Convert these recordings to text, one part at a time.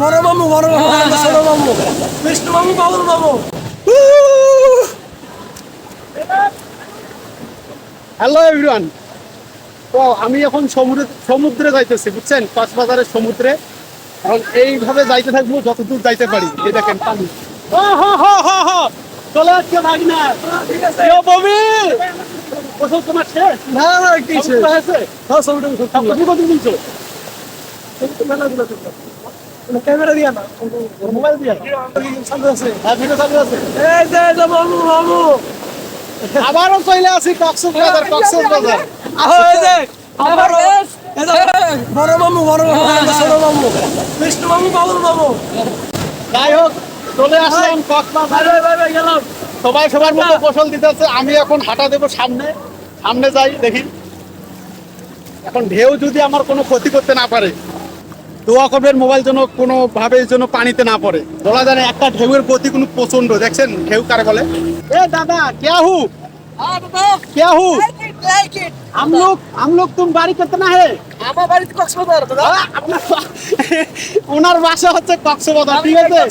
বড় মামু বড় মামু আমাদের ছোট মামু। বিষ্ণু মামু বাবুল মামু। হ্যালো এভরিওয়ান তো আমি এখন সমুদ্রে সমুদ্রে যাইতেছি বুঝছেন? পাঁচ কক্সবাজারের সমুদ্রে। এখন এইভাবে যাইতে থাকব যতদূর যাইতে পারি। এই দেখেন পানি। ও হো হো হো হো। চলে আসছে ভাগনা। ঠিক আছে। ওসব তোমার শেষ? না না কি সব তো হ্যাঁ সব কত দিনছো ক্যামেরা দিয়া না মোবাইল দিয়ে সামনে আছে। হ্যাঁ ভিডিও চালু আছে। এই যে এই মামু মামু। আবারও চলে আসি কক্সবাজার কক্সবাজার আহো এই যে বড় মামু বড় মামু ছোট মামু। বিষ্ণু মামু বাবুল মামু। যাই হোক চলে আসলাম কক্সবাজার গেলাম। সবাই সবার মতো ফসল দিতেছে আমি এখন হাঁটা দেবো সামনে সামনে যাই দেখি এখন ঢেউ যদি আমার কোনো ক্ষতি করতে না পারে দোয়া করবেন মোবাইল যেন কোনো ভাবে যেন পানিতে না পড়ে বলা যায় না একটা ঢেউয়ের গতি কোনো প্রচন্ড দেখছেন ঢেউ কারে বলে এ দাদা क्या हूँ হ্যাঁ বাবা क्या हूँ লাইক ইট লাইক ইট हम लोग हम लोग तुम बारी कितना है আমার বাড়িতে কক্সবাজার দাদা আ, আপনার ওনার বাসা হচ্ছে কক্সবাজার ঠিক আছে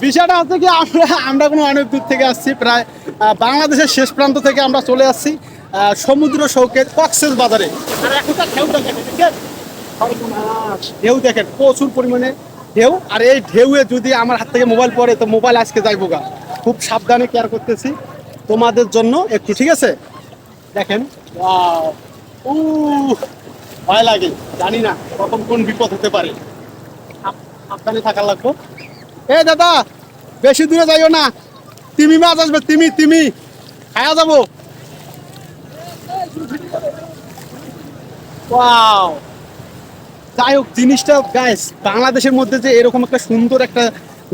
বিষয়টা হচ্ছে কি আমরা আমরা কোনো অনেক দূর থেকে আসছি প্রায় বাংলাদেশের শেষ প্রান্ত থেকে আমরা চলে আসছি সমুদ্র সৌকের কক্সেস বাজারে। ঢেউ দেখেন প্রচুর পরিমাণে ঢেউ আর এই ঢেউয়ে যদি আমার হাত থেকে মোবাইল পড়ে তো মোবাইল আজকে যাইবো গা। খুব সাবধানে কেয়ার করতেছি তোমাদের জন্য একটু ঠিক আছে? দেখেন! উহ, ভয় লাগে জানি না কখন কোন বিপদ হতে পারে। সাব- সাবধানে থাকা লাগবো। এ দাদা, বেশি দূরে যাইও না। তিমি মাছ আসবে, তিমি তিমি। খায়া যাব। ওয়াও যাই হোক, জিনিসটা গাইস বাংলাদেশের মধ্যে যে এরকম একটা সুন্দর একটা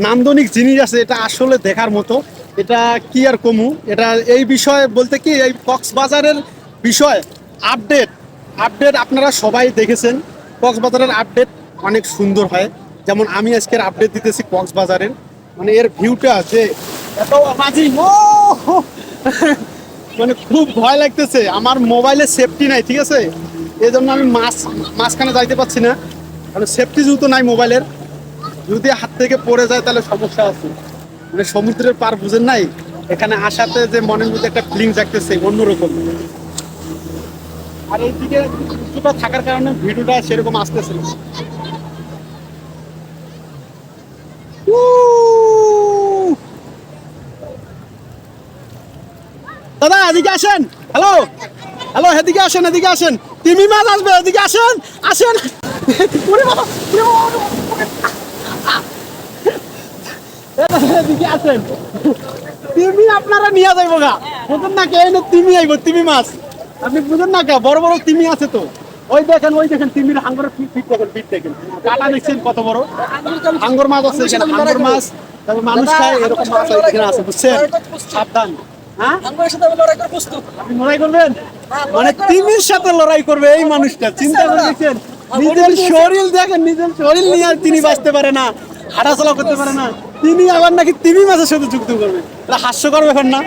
নান্দনিক জিনিস আছে, এটা আসলে দেখার মতো। এটা কি আর কমু? এটা এই বিষয়ে বলতে কি, এই কক্সবাজারের বিষয় আপডেট আপডেট আপনারা সবাই দেখেছেন। কক্সবাজারের আপডেট অনেক সুন্দর হয়। যেমন আমি আজকের আপডেট দিতেছি কক্সবাজারের। মানে এর ভিউটা যে এত মানে খুব ভয় লাগতেছে। আমার মোবাইলে সেফটি নাই, ঠিক আছে? এই জন্য আমি মাছ, মাঝখানে যাইতে পারছি না। মানে সেফটি যেহেতু নাই মোবাইলের যদি হাত থেকে পড়ে যায় তাহলে সমস্যা আছে। মানে সমুদ্রের পার বুঝেন নাই? এখানে আসাতে যে মনের মধ্যে একটা ফিলিং জাগতেছে, অন্যরকম। আর এইদিকে কিছুটা থাকার কারণে ভিডিওটা সেরকম আসতেছে না উহ! দাদা, এদিকে আসেন। হ্যালো হ্যালো এদিকে আসেন এদিকে আসেন। তিমি মাছ আসবে, এদিকে আসেন। আসেন। এদিকে আসেন। তিমি আপনারা নিয়ে যাইব গা। বুঝুন না কে তিমি আইব, তিমি মাছ। আপনি বুঝুন না কে? বড় বড় তিমি আছে তো। ওই দেখেন ওই দেখেন তিমির হাঙ্গরের ফিট ফিট দেখেন ফিট দেখেন। কাটা দেখছেন কত বড়? হাঙ্গর মাছ আছে এখানে হাঙ্গর মাছ। মানুষ খায় এরকম মাছ এখানে আছে বুঝছেন? সাবধান। হ্যাঁ? লড়াই করবেন? মানে তিমির সাথে লড়াই করবে এই মানুষটা চিন্তা করে দেখছেন নিজের শরীর দেখেন নিজের শরীর নিয়ে আর তিনি বাঁচতে পারে না হাঁটাচলা করতে পারে না। তিনি আবার নাকি তিমি মাছের সাথে যুক্ত করবে। এটা হাস্যকর ব্যাপার না?